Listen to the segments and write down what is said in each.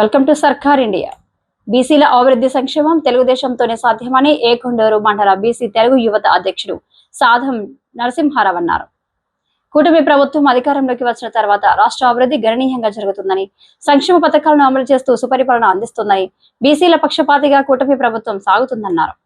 Welcome to సర్కార్ India. బీసీల అభివృద్ధి సంక్షేమం తెలుగుదేశంతోనే సాధ్యమని ఏకొండూరు మండల బీసీ తెలుగు యువత అధ్యక్షుడు సాధం నరసింహారావు అన్నారు కూటమి ప్రభుత్వం అధికారంలోకి వచ్చిన తర్వాత రాష్ట్ర అభివృద్ధి గణనీయంగా జరుగుతుందని సంక్షేమ పథకాలను అమలు చేస్తూ సుపరిపాలన అందిస్తుందని బీసీల పక్షపాతిగా కూటమి ప్రభుత్వం సాగుతుందన్నారు.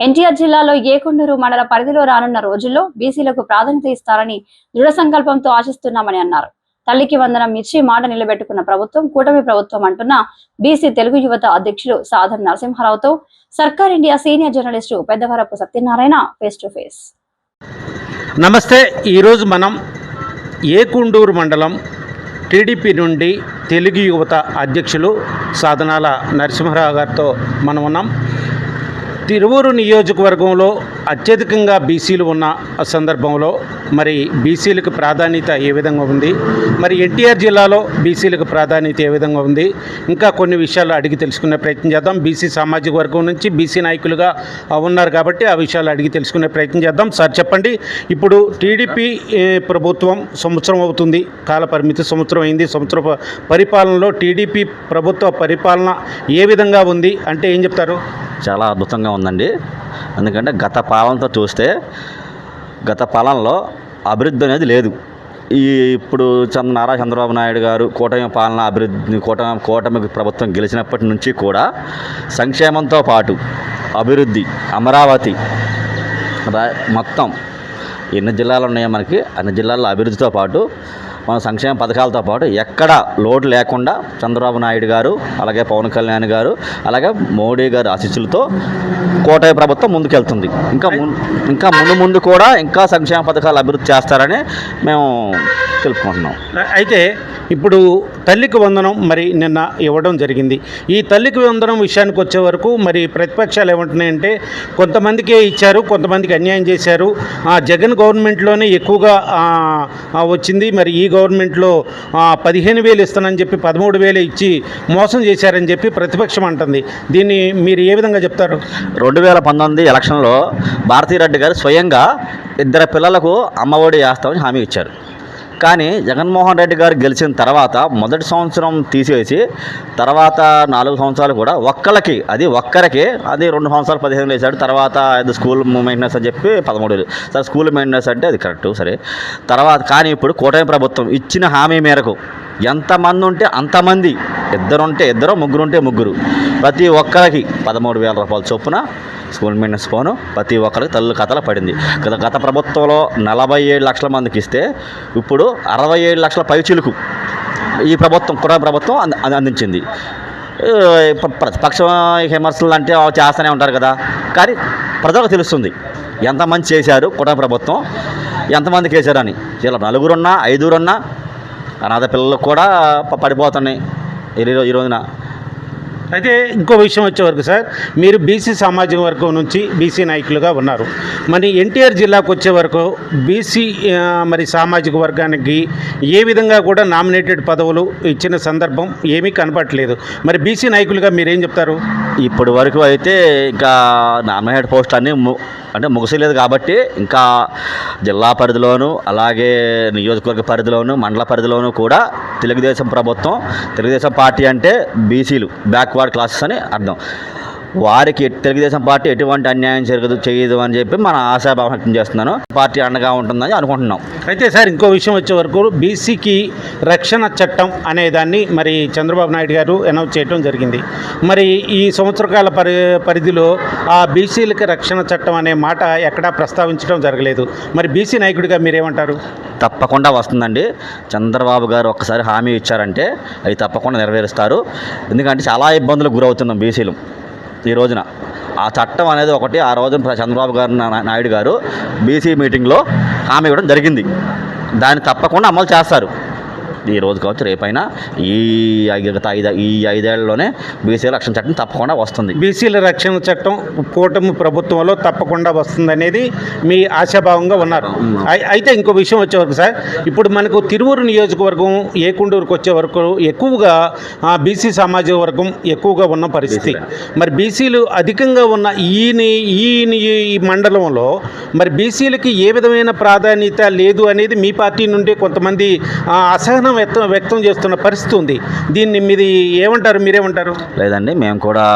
ఎన్టీఆర్ జిల్లాలో ఏకొండూరు మండల పరిధిలో రానున్న రోజుల్లో బీసీలకు ప్రాధాన్యత ఇస్తారని దృఢ సంకల్పంతో ఆశిస్తున్నామని అన్నారు. తల్లికి వందనం ఇచ్చి మాట నిలబెట్టుకున్న ప్రభుత్వం కూటమి ప్రభుత్వం అంటున్న బీసీ తెలుగు యువత అధ్యక్షులు Sadhan నరసింహారావుతో Sarkar India senior journalist Peddavarapu Satyanarayana face to face నమస్తే ఈరోజు మనం ఏకుండూరు మండలం టీడీపీ నుండి తెలుగు యువత అధ్యక్షులు సాధనాల నరసింహరావు గారితో మనం ఉన్నాం. తిరువూరు నియోజకవర్గంలో అత్యధికంగా బీసీలు ఉన్న సందర్భంలో మరి బీసీలకు ప్రాధాన్యత ఏ విధంగా ఉంది? మరి ఎన్టీఆర్ జిల్లాలో బీసీలకు ప్రాధాన్యత ఏ విధంగా ఉంది? ఇంకా కొన్ని విషయాలు అడిగి తెలుసుకునే ప్రయత్నం చేద్దాం. బీసీ సామాజిక వర్గం నుంచి బీసీ నాయకులుగా ఉన్నారు కాబట్టి ఆ విషయాలు అడిగి తెలుసుకునే ప్రయత్నం చేద్దాం. సార్ చెప్పండి. ఇప్పుడు టీడీపీ ప్రభుత్వం సంవత్సరం అవుతుంది. కాల పరిమితి సంవత్సరం అయింది. సంవత్సర పరిపాలనలో టీడీపీ ప్రభుత్వ పరిపాలన ఏ విధంగా ఉంది? అంటే ఏం చెప్తారు? చాలా అద్భుతంగా ఉందండి. ఎందుకంటే గత పాలనతో చూస్తే గత పాలనలో అభివృద్ధి అనేది లేదు. ఈ ఇప్పుడు చంద్ర నారా చంద్రబాబు నాయుడు గారు కూటమి పాలన అభివృద్ధి కూటమి కూటమి ప్రభుత్వం గెలిచినప్పటి నుంచి కూడా సంక్షేమంతో పాటు అభివృద్ధి అమరావతి మొత్తం ఎన్ని జిల్లాలు ఉన్నాయో మనకి అన్ని జిల్లాల్లో అభివృద్ధితో పాటు మన సంక్షేమ పథకాలతో పాటు ఎక్కడ లోటు లేకుండా చంద్రబాబు నాయుడు గారు అలాగే పవన్ కళ్యాణ్ గారు అలాగే మోడీ గారి ఆశీస్సులతో కోటయ్య ప్రభుత్వం ముందుకెళ్తుంది. ఇంకా ఇంకా ముందు ముందు కూడా ఇంకా సంక్షేమ పథకాలు అభివృద్ధి చేస్తారని మేము తెలుపుకుంటున్నాం. అయితే ఇప్పుడు తల్లికి వందనం మరి నిన్న ఇవ్వడం జరిగింది. ఈ తల్లికి వందనం విషయానికి వచ్చే వరకు మరి ప్రతిపక్షాలు ఏమంటున్నాయంటే కొంతమందికే ఇచ్చారు కొంతమందికి అన్యాయం చేశారు. ఆ జగన్ గవర్నమెంట్లోనే ఎక్కువగా వచ్చింది. మరి ఈ గవర్నమెంట్లో పదిహేను వేలు ఇస్తానని చెప్పి పదమూడు వేలు ఇచ్చి మోసం చేశారని చెప్పి ప్రతిపక్షం అంటుంది. దీన్ని మీరు ఏ విధంగా చెప్తారు? రెండు వేల పంతొమ్మిది ఎలక్షన్లో భారతీరెడ్డి గారు స్వయంగా ఇద్దరు పిల్లలకు అమ్మఒడి వేస్తామని హామీ ఇచ్చారు. కానీ జగన్మోహన్ రెడ్డి గారు గెలిచిన తర్వాత మొదటి సంవత్సరం తీసేసి తర్వాత నాలుగు సంవత్సరాలు కూడా ఒక్కళ్ళకి అది ఒక్కరికి అది రెండు సంవత్సరాలు పదిహేను వేసాడు వేశాడు తర్వాత అది స్కూల్ మెయింటెనెన్స్ అని చెప్పి పదమూడు వేలు. సరే స్కూల్ మెయింటెనెన్స్ అంటే అది కరెక్ట్ సరే. తర్వాత కానీ ఇప్పుడు కూటమి ప్రభుత్వం ఇచ్చిన హామీ మేరకు ఎంతమంది ఉంటే అంతమంది ఇద్దరు ఉంటే ఇద్దరు ముగ్గురు ఉంటే ముగ్గురు. ప్రతి ఒక్కరికి పదమూడు వేల రూపాయల చొప్పున స్కూల్ మెయింటెనెన్స్ ఫోను ప్రతి ఒక్కరికి తల్లు కథల పడింది. గత గత ప్రభుత్వంలో నలభై ఏడు లక్షల మందికి ఇస్తే ఇప్పుడు అరవై ఏడు లక్షల పైచిలుకు ఈ ప్రభుత్వం కుర ప్రభుత్వం అంద- అందించింది. ప్రతిపక్షం ప్రతిపక్ష విమర్శలు అంటే వాళ్ళు చేస్తూనే ఉంటారు కదా. కానీ ప్రజలకు తెలుస్తుంది ఎంతమంది చేశారు కుటుంబ ప్రభుత్వం ఎంతమందికి వేశారని ఇలా నలుగురున్నా ఐదుగురున్నా అనాథ పిల్లలకు కూడా పడిపోతున్నాయి. ఈ రో- ఈ రోజున. అయితే ఇంకో విషయం వచ్చే వరకు సార్ మీరు బీసీ సామాజిక వర్గం నుంచి బీసీ నాయకులుగా ఉన్నారు. మరి ఎన్టీఆర్ జిల్లాకు వచ్చే వరకు బీసీ మరి సామాజిక వర్గానికి ఏ విధంగా కూడా నామినేటెడ్ పదవులు ఇచ్చిన సందర్భం ఏమీ కనపట్లేదు మరి బీసీ నాయకులుగా మీరేం చెప్తారు? ఇప్పటి వరకు అయితే ఇంకా నామినేటెడ్ పోస్ట్ అన్నీ అంటే ముగిసలేదు కాబట్టి ఇంకా జిల్లా పరిధిలోను అలాగే నియోజకవర్గ పరిధిలోను మండల పరిధిలోను కూడా తెలుగుదేశం ప్రభుత్వం తెలుగుదేశం పార్టీ అంటే బీసీలు బ్యాక్వర్డ్ క్లాసెస్ అని అర్థం. వారికి తెలుగుదేశం పార్టీ ఎటువంటి అన్యాయం జరగదు చేయదు అని చెప్పి మన ఆశాభావం వ్యక్తం చేస్తున్నాను. పార్టీ అండగా ఉంటుందని అనుకుంటున్నాం. అయితే సార్ ఇంకో విషయం వచ్చే వరకు బీసీకి రక్షణ చట్టం అనే దాన్ని మరి చంద్రబాబు నాయుడు గారు అనౌన్స్ చేయడం జరిగింది. మరి ఈ సంవత్సరకాల పరి పరిధిలో ఆ బీసీలకి రక్షణ చట్టం అనే మాట ఎక్కడా ప్రస్తావించడం జరగలేదు. మరి బీసీ నాయకుడిగా మీరేమంటారు? తప్పకుండా వస్తుందండి. చంద్రబాబు గారు ఒక్కసారి హామీ ఇచ్చారంటే అవి తప్పకుండా నెరవేరుస్తారు. ఎందుకంటే చాలా ఇబ్బందులకు గురవుతున్నాం బీసీలు. ఈ రోజున. ఆ చట్టం అనేది ఒకటి ఆ రోజున చంద్రబాబు గారు నా- నాయుడు గారు బీసీ మీటింగ్లో హామీ ఇవ్వడం జరిగింది. దాన్ని తప్పకుండా అమలు చేస్తారు. ఈ రోజు కావచ్చు రేపైనా ఈ గత ఐదు ఈ ఐదేళ్ళలోనే బీసీ రక్షణ చట్టం తప్పకుండా వస్తుంది. బీసీల రక్షణ చట్టం కూటమి ప్రభుత్వంలో తప్పకుండా వస్తుందనేది మీ ఆశాభావంగా ఉన్నారు. అయి- అయితే ఇంకో విషయం వచ్చే వరకు సార్ ఇప్పుడు మనకు తిరువురు నియోజకవర్గం ఏకుండూరుకు వచ్చే వరకు ఎక్కువగా బీసీ సామాజిక వర్గం ఎక్కువగా ఉన్న పరిస్థితి. మరి బీసీలు అధికంగా ఉన్న ఈ మండలంలో మరి బీసీలకి ఏ విధమైన ప్రాధాన్యత లేదు అనేది మీ పార్టీ నుండి కొంతమంది అసహనం అసహనం వ్యక్తం వ్యక్తం చేస్తున్న పరిస్థితి ఉంది. దీన్ని మీది ఏమంటారు? మీరేమంటారు? లేదండి మేము కూడా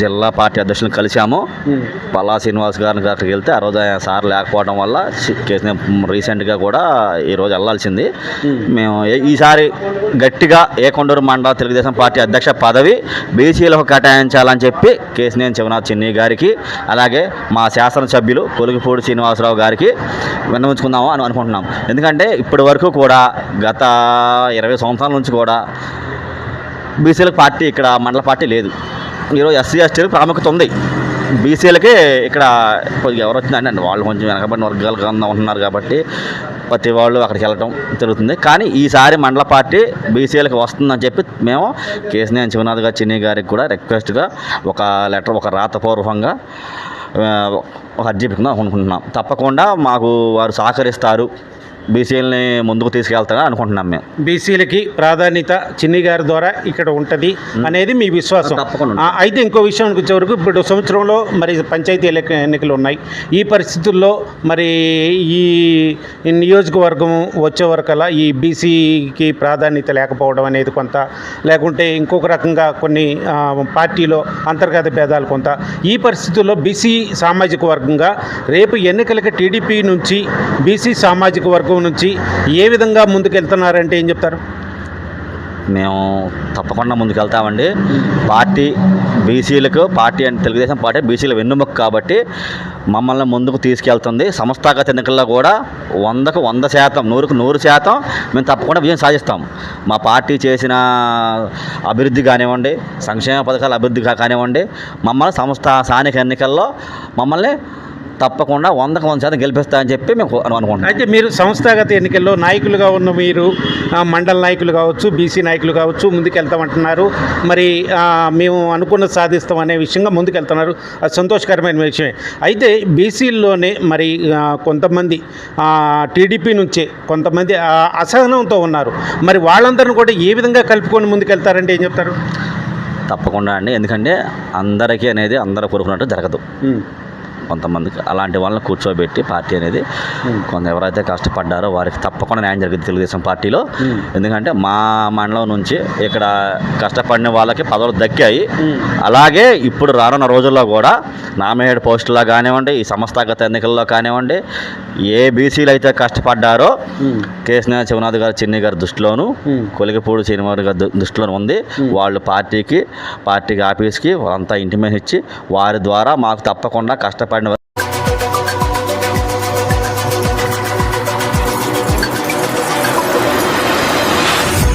జిల్లా పార్టీ అధ్యక్షులను కలిసాము పల్లా శ్రీనివాస్ గారిని అక్కడికి వెళ్తే ఆ రోజు ఆయన సార్ లేకపోవడం వల్ల కేసు రీసెంట్గా కూడా ఈరోజు వెళ్ళాల్సింది మేము ఈసారి గట్టిగా ఏ కొండూరు మండల తెలుగుదేశం పార్టీ అధ్యక్ష పదవి బీసీలకు కేటాయించాలని చెప్పి కేసినేని శివనాథ్ చిన్ని గారికి అలాగే మా శాసనసభ్యులు కొలుగుపూడి శ్రీనివాసరావు గారికి విన్నవించుకుందాము అని అనుకుంటున్నాం. ఎందుకంటే ఇప్పటి వరకు కూడా గత ఇరవై సంవత్సరాల నుంచి కూడా బీసీలకు పార్టీ ఇక్కడ మండల పార్టీ లేదు. ఈరోజు ఎస్సీ ఎస్టీలకు ప్రాముఖ్యత ఉంది. బీసీలకే ఇక్కడ కొద్దిగా ఎవరు వచ్చిందంటే వాళ్ళు కొంచెం వెనకబడిన వర్గాలు కింద ఉంటున్నారు కాబట్టి ప్రతి వాళ్ళు అక్కడికి వెళ్ళడం జరుగుతుంది. కానీ ఈసారి మండల పార్టీ బీసీలకు వస్తుందని చెప్పి మేము కేసీఆర్ శివనాథ్ గారు చిన్ని గారికి కూడా రిక్వెస్ట్గా ఒక లెటర్ ఒక రాతపూర్వకంగా ఒక అర్జీ పెట్టుకుందాం అనుకుంటున్నాం. తప్పకుండా మాకు వారు సహకరిస్తారు. బీసీలని ముందుకు తీసుకెళ్తారని అనుకుంటున్నాం మేము. బీసీలకి ప్రాధాన్యత చిన్ని గారి ద్వారా ఇక్కడ ఉంటుంది అనేది మీ విశ్వాసం. తప్పకుండా. అయితే ఇంకో విషయానికి వచ్చే వరకు ఇప్పుడు సంవత్సరంలో మరి పంచాయతీ ఎన్నిక ఎన్నికలు ఉన్నాయి. ఈ పరిస్థితుల్లో మరి ఈ నియోజకవర్గం వచ్చే వరకల్లా ఈ బీసీకి ప్రాధాన్యత లేకపోవడం అనేది కొంత లేకుంటే ఇంకొక రకంగా కొన్ని పార్టీలో అంతర్గత భేదాలు కొంత. ఈ పరిస్థితుల్లో బీసీ సామాజిక వర్గంగా రేపు ఎన్నికలకి టీడీపీ నుంచి బీసీ సామాజిక వర్గం నుంచి ఏ విధంగా ముందుకెళ్తున్నారంటే ఏం చెప్తారు? మేము తప్పకుండా ముందుకెళ్తామండి. పార్టీ బీసీలకు పార్టీ అంటే తెలుగుదేశం పార్టీ బీసీల వెన్నుముక్ కాబట్టి మమ్మల్ని ముందుకు తీసుకెళ్తుంది. సంస్థాగత ఎన్నికల్లో కూడా వందకు వంద శాతం నూరుకు నూరు శాతం మేము తప్పకుండా విజయం సాధిస్తాం. మా పార్టీ చేసిన అభివృద్ధి కానివ్వండి సంక్షేమ పథకాల అభివృద్ధి కానివ్వండి మమ్మల్ని సంస్థ స్థానిక ఎన్నికల్లో మమ్మల్ని తప్పకుండా వందకు వంద శాతం గెలిపిస్తామని చెప్పి మేము అను- అనుకుంటున్నాం. అయితే మీరు సంస్థాగత ఎన్నికల్లో నాయకులుగా ఉన్న మీరు మండల నాయకులు కావచ్చు బీసీ నాయకులు కావచ్చు ముందుకెళ్తామంటున్నారు. మరి మేము అనుకున్న సాధిస్తాం అనే విషయంగా ముందుకెళ్తున్నారు. అది సంతోషకరమైన విషయమే. అయితే బీసీల్లోనే మరి కొంతమంది టీడీపీ నుంచే కొంతమంది అసహనంతో ఉన్నారు. మరి వాళ్ళందరిని కూడా ఏ విధంగా కలుపుకొని ముందుకెళ్తారంటే ఏం చెప్తారు? తప్పకుండా అండి. ఎందుకంటే అందరికీ అనేది అందరూ కోరుకున్నట్టు జరగదు. కొంతమందికి అలాంటి వాళ్ళని కూర్చోబెట్టి పార్టీ అనేది కొంత ఎవరైతే కష్టపడ్డారో వారికి తప్పకుండా న్యాయం జరిగింది తెలుగుదేశం పార్టీలో. ఎందుకంటే మా మండలం నుంచి ఇక్కడ కష్టపడిన వాళ్ళకి పదవులు దక్కాయి. అలాగే ఇప్పుడు రానున్న రోజుల్లో కూడా నామినేట్ పోస్టుల్లో కానివ్వండి ఈ సంస్థాగత ఎన్నికల్లో కానివ్వండి ఏ బీసీలు అయితే కష్టపడ్డారో కేసీఆర్ శివనాథ్ గారు చిన్ని గారి దృష్టిలోను కొలిగిపూడి శ్రీనివాస్ గారి దృష్టిలోను ఉంది. వాళ్ళు పార్టీకి పార్టీకి ఆఫీస్కి వాళ్ళంతా ఇంటిమేషన్ ఇచ్చి వారి ద్వారా మాకు తప్పకుండా కష్టపడి